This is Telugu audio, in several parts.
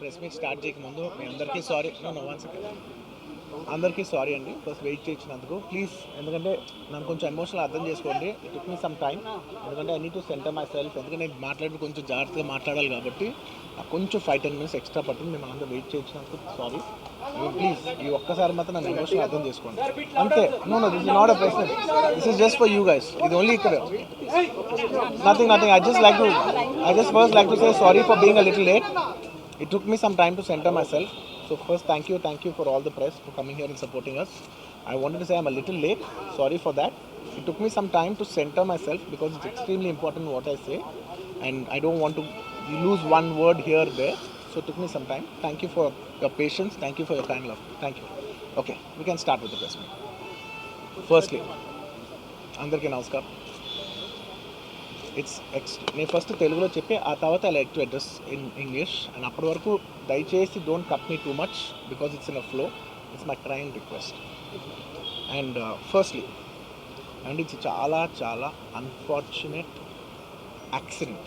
ప్రెస్ మీట్ స్టార్ట్ చేయక ముందు మీ అందరికీ సారీ నో వన్ సెకండ్ అందరికీ సారీ అండి. ఫస్ట్ వెయిట్ చేసినందుకు. ప్లీజ్ ఎందుకంటే నన్ను కొంచెం ఎమోషనల్ అర్థం చేసుకోండి. ఇట్ మీ సమ్ టైం ఎందుకంటే I need to centre myself ఎందుకంటే నేను మాట్లాడి కొంచెం జాగ్రత్తగా మాట్లాడాలి కాబట్టి నాకు కొంచెం ఫైవ్ టెన్ మినిట్స్ ఎక్స్ట్రా పట్టింది. మిమ్మల్ని అందరూ వెయిట్ చేయించినందుకు సారీ ప్లీజ్ ఈ ఒక్కసారి మాత్రం నన్ను ఎమోషనల్ అర్థం చేసుకోండి. అంతే. No no this is not a ప్రశ్న this is just for you guys ఇది ఓన్లీ ఇక్కడ. Nothing nothing I just like to I just first like to say sorry for being a little late it took me some time to center myself. So first, thank you, thank you for all the press for coming here and supporting us. I wanted to say I'm a little late. Sorry for that. It took me some time to center myself because it's extremely important what I say, and I don't want to lose one word here or there. So it took me some time. Thank you for your patience. Thank you for your kind love. Thank you. Okay, we can start with the press meet. Firstly, అందరికీ నమస్కారం ఇట్స్ ఎక్స్ నేను ఫస్ట్ తెలుగులో చెప్పి ఆ తర్వాత I like to address in English and అప్పటి వరకు దయచేసి don't cut me too much because it's in a flow it's my crime request and firstly and it's చాలా చాలా unfortunate accident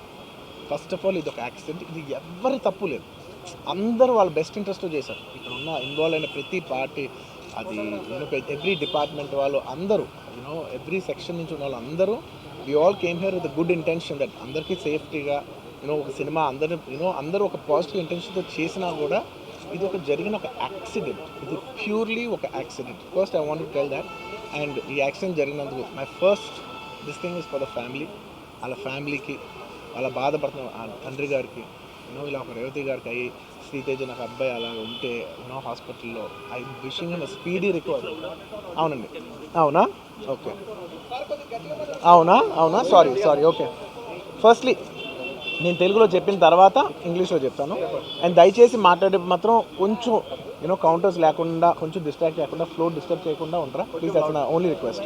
first of all ఇది ఒక యాక్సిడెంట్ ఇది ఎవరి తప్పు లేదు. అందరూ వాళ్ళ బెస్ట్ ఇంట్రెస్ట్ చేశారు. ఇక్కడ ఉన్న ఇన్వాల్వ్ అయిన ప్రతి పార్టీ అది ఎవ్రీ డిపార్ట్మెంట్ వాళ్ళు అందరూ యూనో ఎవ్రీ సెక్షన్ నుంచి ఉన్న వాళ్ళు అందరూ we all came here with good intention that అందరికీ సేఫ్టీగా యూనో ఒక సినిమా అందరూ యూనో అందరూ ఒక పాజిటివ్ ఇంటెన్షన్తో చేసినా కూడా ఇది ఒక జరిగిన ఒక యాక్సిడెంట్ ఇది ప్యూర్లీ ఒక accident first I want tell that and ఈ accident జరిగినందుకు my first this thing is for the family వాళ్ళ ఫ్యామిలీకి వాళ్ళ బాధపడుతున్న తండ్రి గారికి యూనో ఇలా ఒక రేవతి గారికి అయ్యి శ్రీతేజ నాకు అబ్బాయి అలా ఉంటే యూనో హాస్పిటల్లో I wishing in speedy recover అవునండి. అవునా? ఓకే. అవునా? అవునా? Sorry sorry okay. ఫస్ట్లీ నేను తెలుగులో చెప్పిన తర్వాత ఇంగ్లీష్లో చెప్తాను. అండ్ దయచేసి మాట్లాడే మాత్రం కొంచెం యూనో కౌంటర్స్ లేకుండా కొంచెం డిస్ట్రాక్ట్ లేకుండా ఫ్లో డిస్టర్బ్ చేయకుండా ఉంటారా ప్లీజ్ అసలు only request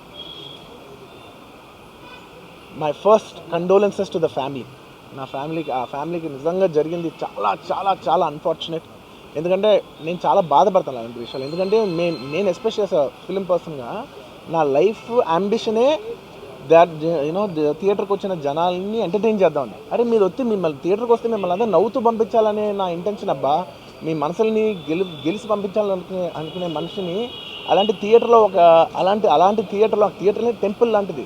my first condolences to the family నా ఫ్యామిలీకి ఆ ఫ్యామిలీకి నిజంగా జరిగింది చాలా చాలా చాలా అన్ఫార్చునేట్ ఎందుకంటే నేను చాలా బాధపడతాను అలాంటి విషయాలు. ఎందుకంటే నేను నేను ఎస్పెషల్ ఫిలిం పర్సన్గా నా లైఫ్ అంబిషనే దాట్ యూనో థియేటర్కి వచ్చిన జనాల్ని ఎంటర్టైన్ చేద్దామని. అరే మీరు వచ్చి మిమ్మల్ని థియేటర్కి వస్తే మిమ్మల్ని అందరూ నవ్వుతూ పంపించాలనే నా ఇంటెన్షన్ అబ్బా. మీ మనసుల్ని గెలి గెలిచి పంపించాలనుకునే అనుకునే మనిషిని అలాంటి థియేటర్లో ఒక అలాంటి అలాంటి థియేటర్లో థియేటర్ని టెంపుల్ లాంటిది.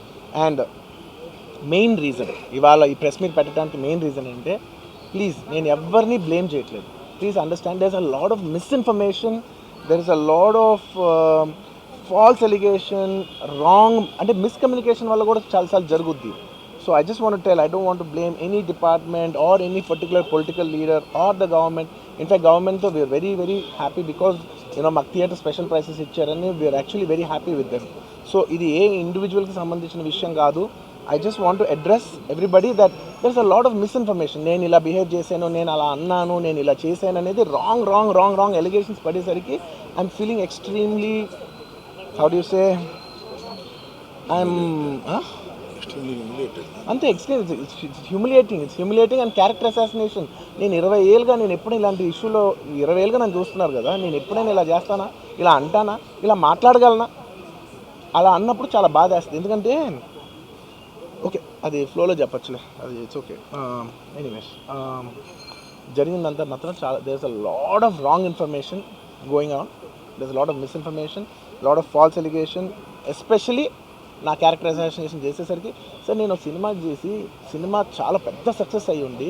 అండ్ మెయిన్ రీజన్ ఇవాళ ఈ ప్రెస్ మీట్ పెట్టడానికి మెయిన్ రీజన్ అంటే ప్లీజ్ నేను ఎవరిని బ్లేమ్ చేయట్లేదు. Please understand there is a lot of misinformation there is a lot of false allegation wrong అంటే మిస్కమ్యూనికేషన్ వల్ల కూడా చాలాసార్లు జరుగుద్ది. So I just want tell I don't want blame any department or any particular political leader or the government in fact గవర్నమెంట్తో we are very very happy because you know మాకు థియేటర్ స్పెషల్ ప్రైసెస్ ఇచ్చారని we are actually very happy with them so ఇది ఏ ఇండివిజువల్కి సంబంధించిన విషయం కాదు. I just want to address everybody that there's a lot of misinformation నేను ఇలా బిహేవ్ చేశాను నేను అలా అన్నాను నేను ఇలా చేశాను అనేది wrong wrong wrong wrong allegations పడేసరికి I'm feeling extremely how do say I'm అంతే extreme it's humiliating it's humiliating and character assassination నేను ఇరవై ఏళ్ళుగా నేను ఎప్పుడు ఇలాంటి ఇష్యూలో ఇరవై ఏళ్ళుగా నన్ను చూస్తున్నారు కదా నేను ఎప్పుడైనా ఇలా చేస్తానా ఇలా అంటానా ఇలా మాట్లాడగలనా? అలా అన్నప్పుడు చాలా బాధ వేస్తుంది ఎందుకంటే ఓకే అది ఫ్లోలో చెప్పచ్చులే. అది ఇట్స్ ఓకే ఎనీవేస్ జరిగిందంతా మాత్రం చాలా there is a lot of wrong information going on there's lot lot of misinformation lot of false allegation especially నా క్యారెక్టరైజేషన్ చేసేసరికి. సార్ నేను సినిమా చేసి సినిమా చాలా పెద్ద సక్సెస్ అయ్యి ఉండి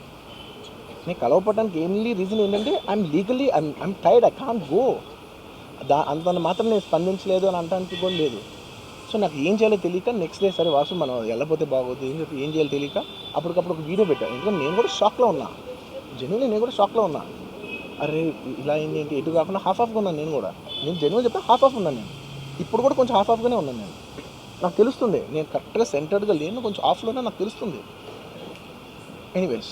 నేను కలవపడడానికి ఏంలీ రీజన్ ఏంటంటే I'm legally I'm I'm tired I can't go దా అంత మాత్రం నేను స్పందించలేదు అని అనడానికి కూడా లేదు. సో నాకు ఏం చేయాలో తెలియక నెక్స్ట్ డే సరే వాసు మనం వెళ్ళపోతే బాగోదు ఏం చెప్పి ఏం చేయాలో తెలియక అప్పటికప్పుడు ఒక వీడియో పెట్టాను ఎందుకంటే నేను కూడా షాక్లో ఉన్నా. జెన్యున్లీ నేను కూడా షాక్లో ఉన్నా. అరే ఇలా ఏంటి ఏంటి? ఎటు కాకుండా హాఫ్ ఆఫ్గా ఉన్నాను నేను కూడా. నేను జెన్యున్ చెప్తే హాఫ్ ఆఫ్ ఉన్నాను నేను. ఇప్పుడు కూడా కొంచెం హాఫ్ ఆఫ్గానే ఉన్నాను నేను. నాకు తెలుస్తుంది నేను కరెక్ట్గా సెంటర్డ్గా లేను కొంచెం ఆఫ్లోనే నాకు తెలుస్తుంది ఎనీవేస్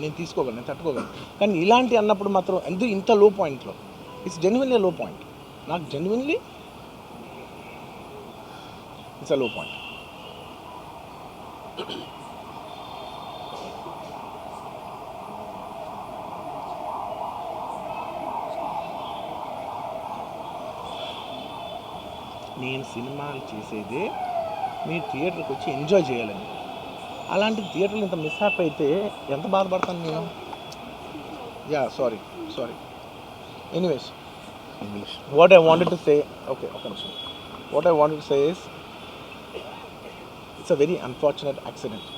నేను తీసుకోగలను నేను తట్టుకోగలను. కానీ ఇలాంటి అన్నప్పుడు మాత్రం ఎందుకు ఇంత లో. పాయింట్లో ఇట్స్ జెన్యున్లీ లో పాయింట్ నాకు genuinely it's a low point నేను సినిమాలు చేసేదే మీరు థియేటర్కి వచ్చి ఎంజాయ్ చేయాలని. అలాంటి థియేటర్లు ఇంత మిస్ అప్ అయితే ఎంత బాధపడతాను నేను? Yeah sorry sorry anyways English what I wanted to say okay ఒక నిమిషం. What I wanted to say is it's a very unfortunate accident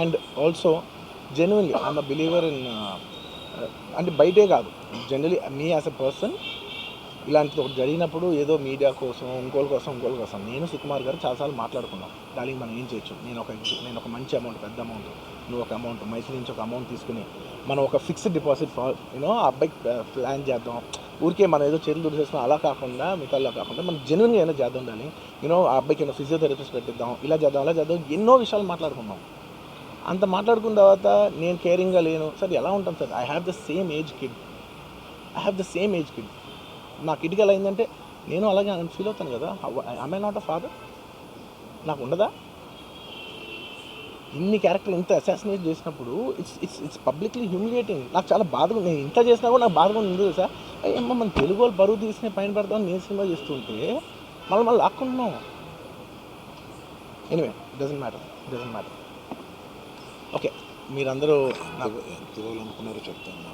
and also genuinely I'm a believer in అంటే బయటే కాదు. Generally me as a person ఇలాంటిది ఒకటి జరిగినప్పుడు ఏదో మీడియా కోసం ఇంకోళ్ళ కోసం ఇంకోళ్ళ కోసం. నేను సుకుమార్ గారు చాలాసార్లు మాట్లాడుకున్నాం. దానికి మనం ఏం చేయొచ్చు? నేను ఒక నేను ఒక మంచి అమౌంట్ పెద్ద అమౌంట్ నువ్వు ఒక అమౌంట్ మైసూర్ నుంచి ఒక అమౌంట్ తీసుకుని మనం ఒక ఫిక్స్డ్ డిపాజిట్ యూనో ఆ అబ్బాయికి ప్లాన్ చేద్దాం. ఊరికే మనం ఏదో చేతులు దుడిసేస్తున్నాం అలా కాకుండా మిగతాలో కాకుండా మనం జెన్యున్గా ఏమైనా చేద్దాం దాన్ని యూనో ఆ అబ్బాయికి ఏమైనా ఫిజియోథెరపిస్ట్ పెట్టిద్దాం ఇలా చేద్దాం అలా చేద్దాం ఎన్నో విషయాలు మాట్లాడుకున్నాం. అంత మాట్లాడుకున్న తర్వాత నేను కేరింగ్గా లేను. సార్ ఎలా ఉంటాను sir? I have the same age kid I have the same age kid నాకు ఇటుకలు అయిందంటే నేను అలాగే ఫీల్ అవుతాను కదా. ఐ నాట్ అ ఫాదర్ నాకు ఉండదా? ఇన్ని క్యారెక్టర్ ఇంత అసాసినేట్ చేసినప్పుడు it's it's it's publicly humiliating నాకు చాలా బాధగా నేను ఇంత చేసినా కూడా నాకు బాధగా ఉంది సార్ అయ్యమ్మ మన తెలుగు వాళ్ళు బరువు తీసిన పైన పెడతామని నేను సినిమా చేస్తుంటే మళ్ళీ మళ్ళీ లాక్కుంటున్నాం. Anyway doesn't matter doesn't matter okay మీరందరూ నాకు ఎంత ఇవ్వాలనుకున్నారో చెప్తాను.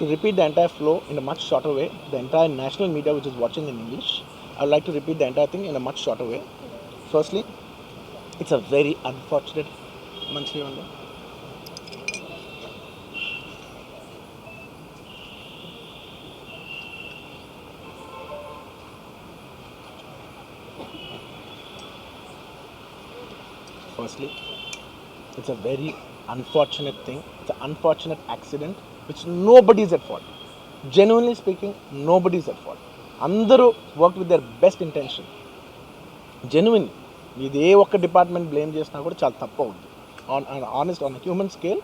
to repeat the entire flow in a much shorter way, the entire national media which is watching in English, I would like to repeat the entire thing in a much shorter way. Firstly, it's a very unfortunate monthly. Firstly, it's a very unfortunate thing, it's an unfortunate accident it's nobody is at fault Genuinely speaking nobody is at fault అందరూ work with their best intention genuine ఇది ఏ ఒక్క డిపార్ట్మెంట్ బ్లేమ్ చేసినా కూడా చాలా తప్పు అవుద్ది on honest on human scale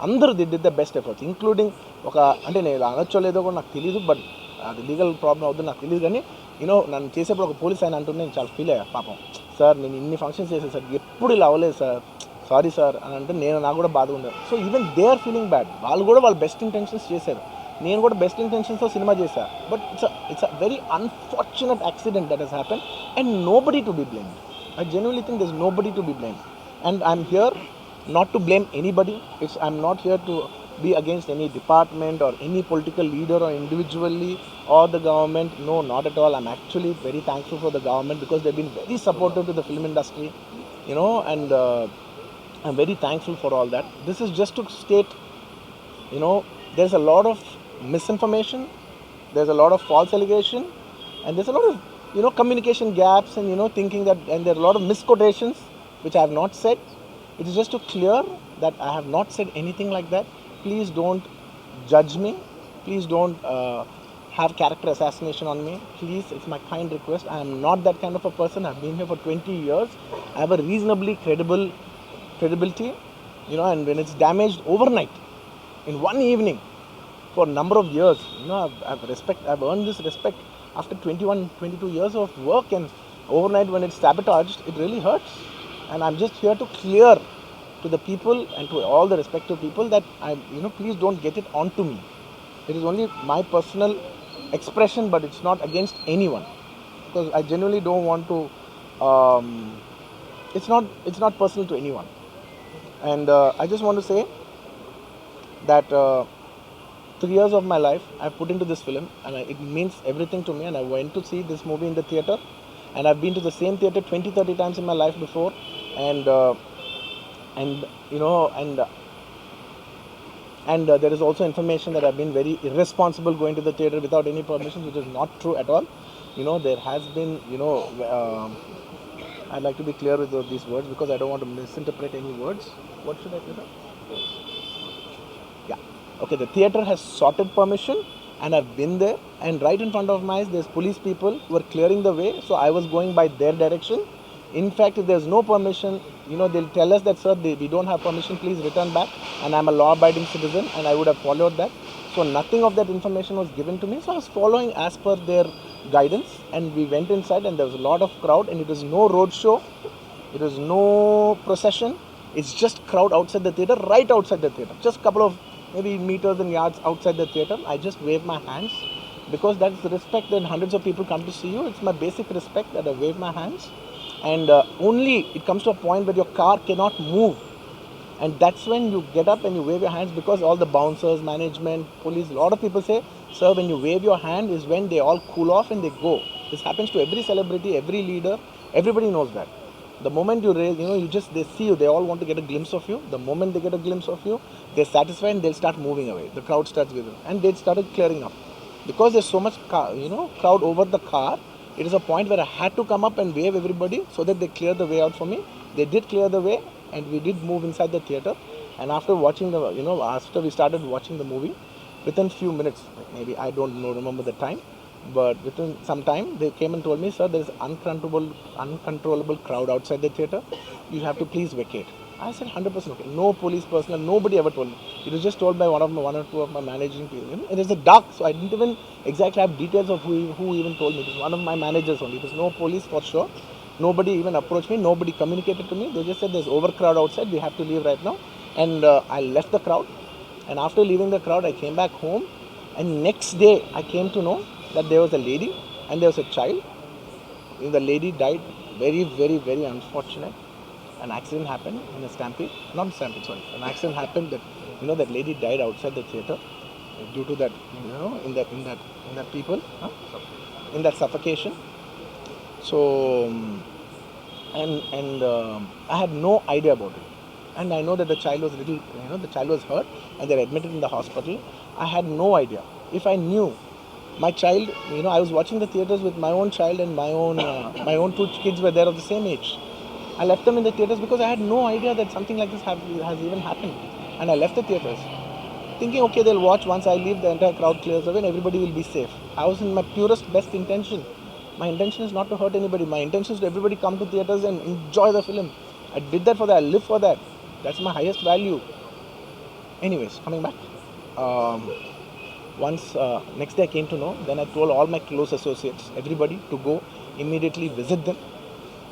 అందరూ did the best efforts including ఒక అంటే నేను అనొచ్చో లేదో కూడా నాకు తెలియదు బట్ అది లీగల్ ప్రాబ్లం అవుతుంది నాకు తెలియదు కానీ యూనో నన్ను చేసేప్పుడు ఒక పోలీస్ ఆయన అంటుంటే నేను చాలా ఫీల్ అయ్యా పాపం. సార్ నేను ఇన్ని ఫంక్షన్స్ చేశాను సార్ ఎప్పుడు ఇలా అవ్వలేదు సార్ సారీ సార్ అని అంటే నేను నాకు కూడా బాధ ఉండదు so even they are feeling bad వాళ్ళు కూడా వాళ్ళ బెస్ట్ ఇంటెన్షన్స్ చేశారు నేను కూడా బెస్ట్ ఇంటెన్షన్స్తో సినిమా చేశాను but it's it's a very unfortunate accident that has happen and nobody to be blamed I genuinely think this nobody to be blamed and I'm here not to blame anybody. It's I'm not here to be against any department or any political leader or individually or the government. No, not at all. I'm actually very thankful for the government because they've been very supportive to the film industry, you know, and uh, I'm very thankful for all that. This is just to state, you know, there's a lot of misinformation, there's a lot of false allegation, and there's a lot of you know communication gaps and you know thinking that and there are a lot of misquotations which I have not said. It is just to clear that I have not said anything like that. Please don't judge me. Please don't uh, have character assassination on me. Please, it's my kind request. I am not that kind of a person. I've been here for 20 years. I have a reasonably credible credibility, you know, and when it's damaged overnight, in one evening, for a number of years, you know, I've, I've respect. I've earned this respect after 21, 22 years of work, and overnight when it's sabotaged, it really hurts. And I'm just here to clear to the people and to all the respective people that I, you know, please don't get it onto me. It is only my personal expression, but it's not against anyone. Because I genuinely don't want to. Um, it's not. It's not personal to anyone. And uh, I just want to say that uh, three years of my life I put into this film, and I, it means everything to me. And I went to see this movie in the theater, and I've been to the same theater 20, 30 times in my life before, and uh, and you know, and uh, and uh, there is also information that I've been very irresponsible going to the theater without any permission, which is not true at all. You know, there has been, you know, um I'd like to be clear with these words because I don't want to misinterpret any words. What should I do now? Yeah. Okay, the theater has sorted permission and I've been there and right in front of my eyes there's police people who are clearing the way so I was going by their direction. In fact, if there's no permission, you know, they'll tell us that, sir, they, we don't have permission, please return back. And I'm a law abiding citizen and I would have followed that. So nothing of that information was given to me. So I was following as per their guidance and we went inside and there was a lot of crowd and it was no road show. It was no procession. It's just crowd outside the theater, right outside the theater. Just couple of maybe meters and yards outside the theater. I just wave my hands because that's the respect that hundreds of people come to see you. It's my basic respect that I wave my hands. And uh, only it comes to a point where your car cannot move. And that's when you get up and you wave your hands because all the bouncers, management, police, a lot of people say, sir, when you wave your hand is when they all cool off and they go. This happens to every celebrity, every leader. Everybody knows that. The moment you raise, you know, you just they see you. They all want to get a glimpse of you. The moment they get a glimpse of you, they're satisfied and they'll start moving away. The crowd starts with them, and they started clearing up because there's so much, car, you know, crowd over the car. It is a point where I had to come up and wave everybody so that they clear the way out for me. They did clear the way, and we did move inside the theater. And after watching the, you know, after we started watching the movie, within few minutes, maybe I don't know, remember the time, but within some time they came and told me, sir, there is uncontrollable, uncontrollable crowd outside the theater. You have to please vacate. I said 100% okay. No police personnel, nobody ever told me. It was just told by one of my, one or two of my managing people. It is a dark, so I didn't even exactly have details of who, who even told me. It was one of my managers only. It was no police for sure. Nobody even approached me. Nobody communicated to me. They just said there's overcrowd outside. We have to leave right now. And uh, I left the crowd. And after leaving the crowd, I came back home. And next day, I came to know that there was a lady and there was a child. The lady died. Very, very, very unfortunate. An accident happened in a stampede. Not stampede, sorry. An accident happened that you know that lady died outside the theater due to that you know in that in that in that people huh? in that suffocation. So um, and and um, I had no idea about it. And I know that the child was little, you know, the child was hurt, and they're admitted in the hospital. I had no idea. If I knew, my child, you know, I was watching the theaters with my own child and my own, uh, my own two kids were there of the same age. I left them in the theaters because I had no idea that something like this have, has even happened, and I left the theaters, thinking, okay, they'll watch once I leave, the entire crowd clears away, and everybody will be safe. I was in my purest, best intention. My intention is not to hurt anybody. My intention is to everybody come to theaters and enjoy the film. I did that for that. I live for that. That's my highest value. Anyways, coming back. Um, once uh, next day I came to know, then I told all my close associates, everybody, to go immediately visit them,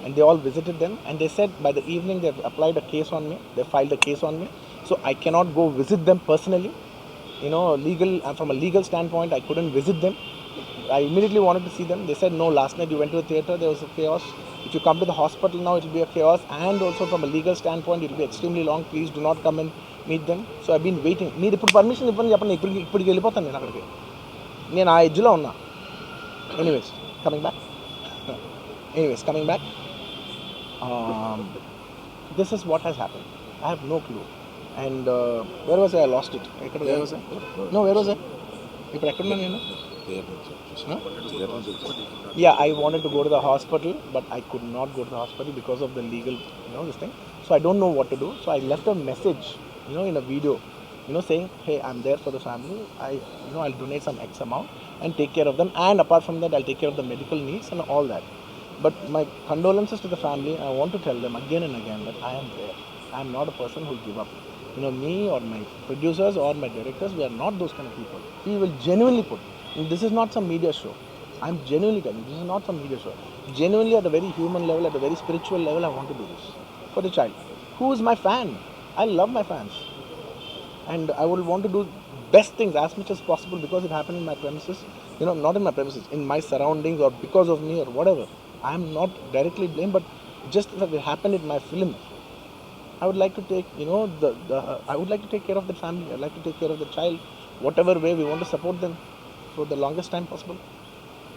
and they all visited them. And they said by the evening they've applied a case on me. They filed a case on me, so I cannot go visit them personally. You know, legal uh, from a legal standpoint, I couldn't visit them. I immediately wanted to see them. They said, no, last night you went to the theater, there was a chaos. If you come to the hospital now, it will be a chaos. And also from a legal standpoint, it will be extremely long. Please do not come and meet them. So I been waiting మీరు ఇప్పుడు పర్మిషన్ ఇవ్వండి చెప్పండి ఇప్పుడు ఇప్పటికి వెళ్ళిపోతాను నేను అక్కడికి నేను ఆ ఎడ్జ్లో ఉన్నా anyways coming back anyways coming back this is what has happen I have no clue and where was I lost it ఎక్కడ where was no where was I ఇప్పుడు ఎక్కడున్నా నేను Yeah, I wanted to go to the hospital, but I could not go to the hospital because of the legal, you know, this thing. So I don't know what to do. So I left a message, you know, in a video, you know, saying, hey, I'm there for the family. I, you know, I'll donate some X amount and take care of them. And apart from that, I'll take care of the medical needs and all that. But my condolences to the family. I want to tell them again and again that I am there. I am not a person who give up you know, me or my producers or my directors, we are not those kind of people. We will genuinely put this is not some media show I'm genuinely telling you, this is not some media show. Genuinely, at a very human level, at a very spiritual level, I want to do this for the child. Who is my fan? I love my fans. And I will want to do best things as much as possible because it happened in my premises. You know, not in my premises, in my surroundings or because of me or whatever. I am not directly blamed, but just that it happened in my film. I would like to take, you know, the, the I would like to take care of the family. I'd like to take care of the child, whatever way we want to support them for the longest time possible.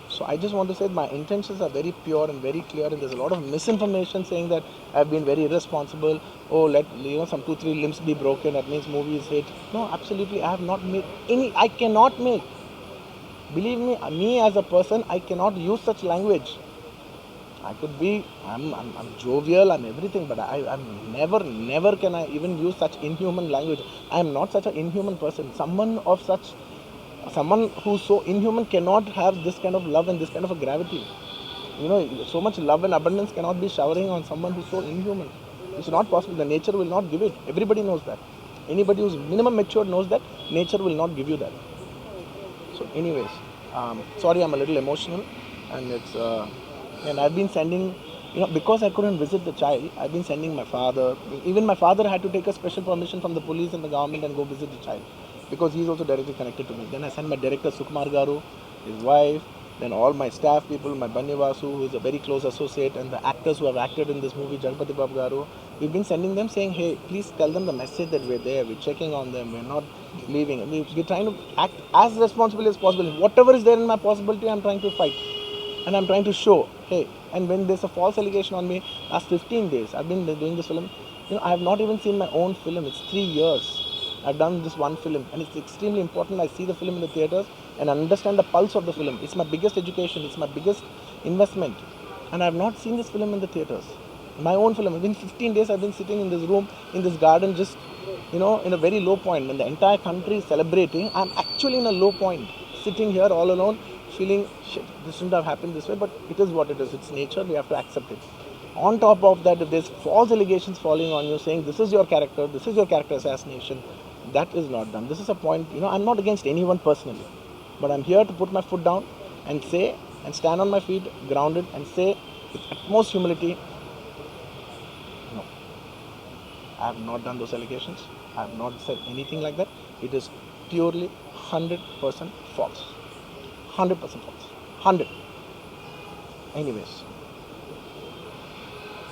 So I just want to say my intentions are very pure and very clear, and there's a lot of misinformation saying that I've been very irresponsible. Oh, let you know some two three limbs be broken. That means movie is hit. No, absolutely, I have not made any. I cannot make. Believe me, uh, me as a person, I cannot use such language. I could be, I'm, I'm, I'm jovial, I'm everything, but I, I'm never, never can I even use such inhuman language. I am not such an inhuman person. Someone of such, someone who's so inhuman cannot have this kind of love and this kind of a gravity. You know, so much love and abundance cannot be showering on someone who's so inhuman. It's not possible. The nature will not give it. Everybody knows that. Anybody who's minimum mature knows that nature will not give you that. So, anyways, um, sorry, I'm a little emotional, and it's uh, and I've been sending, you know, because I couldn't visit the child, I've been sending my father. Even my father had to take a special permission from the police and the government and go visit the child, because he's also directly connected to me. Then I sent my director Sukumar Garu, his wife, then all my staff people, my Bannivasu, who is a very close associate, and the actors who have acted in this movie, Janpati Babu Garu. We've been sending them saying, hey, please tell them the message that we're there, we're checking on them, we're not leaving. We- We're trying to act as responsibly as possible. Whatever is there in my possibility, I'm trying to fight. and I'm trying to show, hey, and when there's a false allegation on me, last 15 days, I've been doing this film, you know, I have not even seen my own film. It's three years. I've done this one film, and it's extremely important. I see the film in the theaters and understand the pulse of the film. It's my biggest education. It's my biggest investment, and I've not seen this film in the theaters. My own film. Within 15 days, I've been sitting in this room, in this garden, just you know, in a very low point. When the entire country is celebrating, I'm actually in a low point, sitting here all alone, feeling shit. This shouldn't have happened this way, but it is what it is. It's nature. We have to accept it. On top of that, if there's false allegations falling on you, saying this is your character, this is your character assassination, that is not done. This is a point. You know, I'm not against anyone personally, but I'm here to put my foot down and say and stand on my feet, grounded, and say with utmost humility, no. I have not done those allegations. I have not said anything like that. It is purely 100% false. 100% false. 100. Anyways.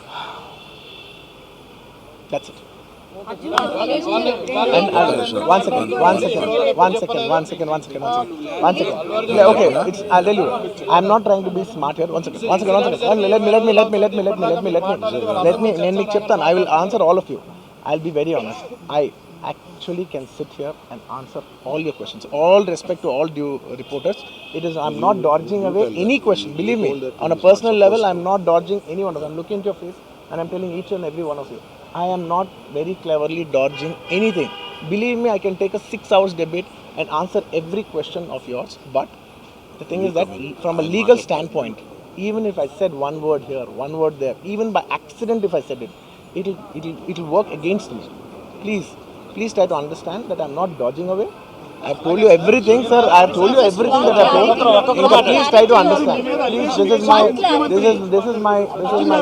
That's it. And others. One second, one second, one second, one second, one second, one second, one second. Yeah, okay, it's, I'll tell you. I'm not trying to be smart here. One second, one second, one second. Let me, let me, let me, let me, let me, let me, let me, let me. Let me, Chiptan. I will answer all of you. I'll be very honest. I actually can sit here and answer all your questions. All respect to all due reporters. It is I'm not dodging away any question. Believe me, on a personal level, I'm not dodging any one of them. I'm looking into your face and I'm telling each and every one of you. I am not very cleverly dodging anything. Believe me, I can take a six hours debate and answer every question of yours. But the thing is that from a legal standpoint, even if I said one word here, one word there, even by accident if I said it, it'll it'll it'll work against me. Please, please try to understand that I'm not dodging away. I've told you everything, sir. I've told you everything that I've told. Inka, please try to understand. Please, this is my, this is, this is my, this is my.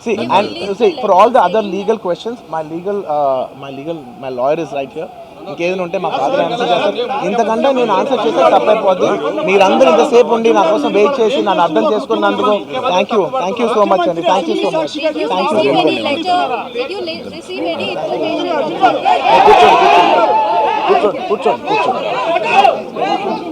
See, and see, for all the other legal questions, my legal, uh, my legal, my lawyer is right here. ఇంకేదైనా ఉంటే మా ఫాదర్ ఆన్సర్ చేస్తారు. ఇంతకంటే నేను ఆన్సర్ చేస్తే తప్పైపోద్ది. మీరందరూ ఇంతసేపు ఉండి నా కోసం వెయిట్ చేసి నన్ను అర్థం చేసుకున్నందుకు thank you thank you so much అండి. Thank you so much thank you? కూర్చోండి. కూర్చోండి కూర్చోండి కూర్చోండి.